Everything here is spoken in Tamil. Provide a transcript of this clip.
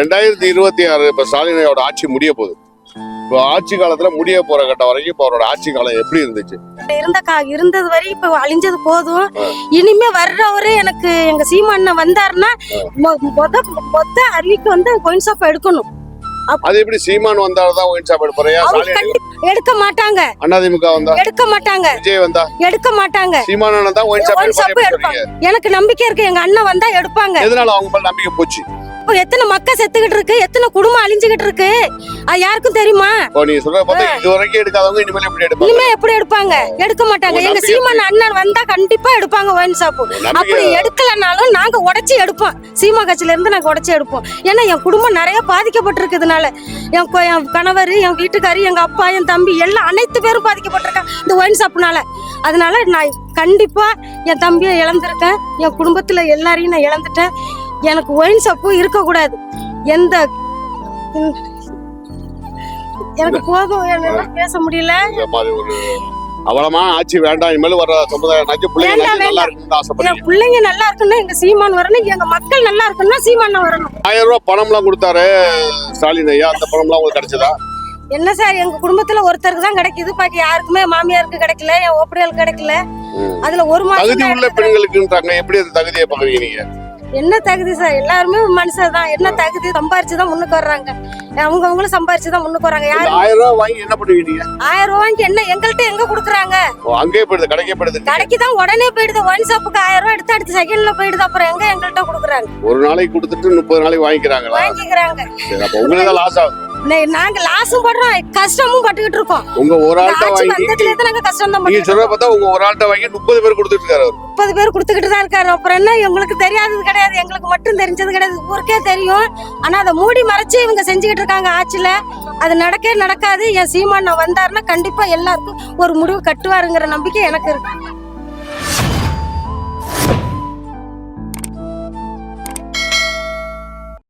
ரெண்டாயிரத்தி இருபத்தி ஆறு இப்ப ஸ்டாலினோட ஆட்சி முடிய போகுது. இப்போ ஆட்சி காலத்துல முடிய போற கட்டம் வரைக்கும் இப்போ அவரோட ஆட்சி காலம் எப்படி இருந்துச்சு? இருந்த கா இருந்தது வரை இப்ப அழிஞ்சது போதும். இனிமே வர்றவரு எனக்கு எங்க சீமாண்ணன் வந்தாருன்னா மொத மொத்த அறிவிக்கு வந்து கொயின் ஷாப் எடுக்கணும். அது எப்படி சீமான் வந்தால்தான் ஒயின் ஷாப் கண்டி- எடுக்க மாட்டாங்க. அதிமுக வந்தா? எடுக்க மாட்டாங்க. விஜய் வந்தா? எடுக்க மாட்டாங்க. சீமான் தான் ஒயின் ஷாப் எடுப்பாங்க. எனக்கு நம்பிக்கை இருக்கு. எங்க அண்ணன் வந்தா எடுப்பாங்க. எதனால அவங்க நம்பிக்கை போச்சு? இப்போ எத்தனை மக்கள் செத்துக்கிட்டு இருக்கு? எத்தனை குடும்பம் அழிஞ்சுகிட்டு இருக்கு? அது யாருக்கும் தெரியுமா? இப்போ நீங்க சொல்ற பார்த்தா இது வரைக்கும் எடுக்காதவங்க இனிமேல் எப்படி எடுப்பாங்க? இனிமே எப்படி எடுப்பாங்க? எடுக்க மாட்டாங்க. எங்க சீமான் அண்ணன் வந்தா கண்டிப்பா எடுப்பாங்க ஒயின் ஷாப் அப்படி எடுக்கலனாலும் நாங்க உடைச்சி எடுப்போம். சீமா கட்சியில இருந்து நாங்க உடைச்சி எடுப்போம். ஏன்னா என் குடும்பம் நிறைய பாதிக்கப்பட்டிருக்குதுனால. என் என் கணவர் என் வீட்டுக்காரி எங்க அப்பா என் தம்பி எல்லாம் அனைத்து பேரும் பாதிக்கப்பட்டிருக்காங்க இந்த ஒயின் ஷாப்னால அதனால நான் கண்டிப்பா என் தம்பியை இழந்திருக்கேன். என் குடும்பத்துல எல்லாரையும் நான் இழந்துட்டேன். எனக்கு ஒயின் ஷாப்பு இருக்கக்கூடாது. எந்த எனக்கு போதும். என்னால பேச முடியல. அவலமான ஆட்சி வேண்டாம். இனிமேல் வர சமுதாயம் பிள்ளைங்க நல்லா என் பிள்ளைங்க நல்லா இருக்குன்னா எங்க சீமான் வரணும். எங்க மக்கள் நல்லா இருக்குன்னா சீமான் வரணும். ஆயிரம் ரூபாய் பணம்லாம் கொடுத்தாரு ஸ்டாலின் ஐயா. அந்த பணம்லாம் உங்களுக்கு கிடைச்சதா? என்ன சார் எங்க குடும்பத்துல ஒருத்தருக்கு தான் கிடைக்குது. பாக்கி யாருக்குமே மாமியாருக்கு கிடைக்கல என் ஓப்படியாளுக்கு கிடைக்கல. அதுல ஒரு தகுதி மாசம் உள்ள பெண்களுக்குன்றாங்க. எப்படி அந்த தகுதியை பாக்குறீங்க நீங்க என்ன தகுதி சார்? எல்லாருமே மனுஷன் தான். என்ன தகுதி சம்பாரிச்சு தான் முன்னுக்கு வர்றாங்க. அவங்க அவங்களும் சம்பாரிச்சு தான் முன்னுக்கு இந்த யாரும் ஆயிரம் ரூபாய் வாங்கி என்ன பண்ணுவீங்க ஆயிரம் ரூபாய்க்கு என்ன எங்கள்கிட்ட எங்க குடுக்குறாங்க? ஓ, அங்கேயே போயிடுது கடைக்கே போயிடுது கடைக்கு தான் உடனே போயிடுது. ஒன் ஷாப்புக்கு ஆயிரம் ரூபாய் எடுத்து அடுத்த செகண்ட்ல போயிடுது. அப்புறம் எங்க எங்கள்கிட்ட குடுக்குறாங்க? ஒரு நாளைக்கு கொடுத்துட்டு முப்பது நாளைக்கு வாங்கிக்கிறாங்களா? வாங்கிக்கிறாங்க. சரி, அப்ப உங்களுக்கு தான் லாஸ் ஆகுது. நாங்க லாஸும் படுறோம் கஷ்டமும் பட்டுக்கிட்டு இருக்கோம். உங்க ஒரு ஆள்கிட்ட வாங்கி நாங்க கஷ்டம் தான் நீங்க சொல்ற பார்த்தா உங்க ஒரு ஆள்கிட்ட வாங்கி முப்பது பேர் கொடுத்துட்டு இருக்காரு. முப்பது பேர் கொடுத்துக்கிட்டு தான் இருக்காரு. அப்புறம் என்ன எங்களுக்கு தெரியாதது கிடையாது. எங்களுக்கு மட்டும் தெரிஞ்சது கிடையாது. ஊருக்கே தெரியும். ஆனா அதை மூடி மறைச்சு இவங்க செஞ்சுக்கிட்டு இருக்காங்க ஆட்சியில. அது நடக்கவே நடக்காது. என் சீமான் வந்தாருன்னா கண்டிப்பா எல்லாருக்கும் ஒரு முடிவு கட்டுவாருங்கிற நம்பிக்கை எனக்கு இருக்கு.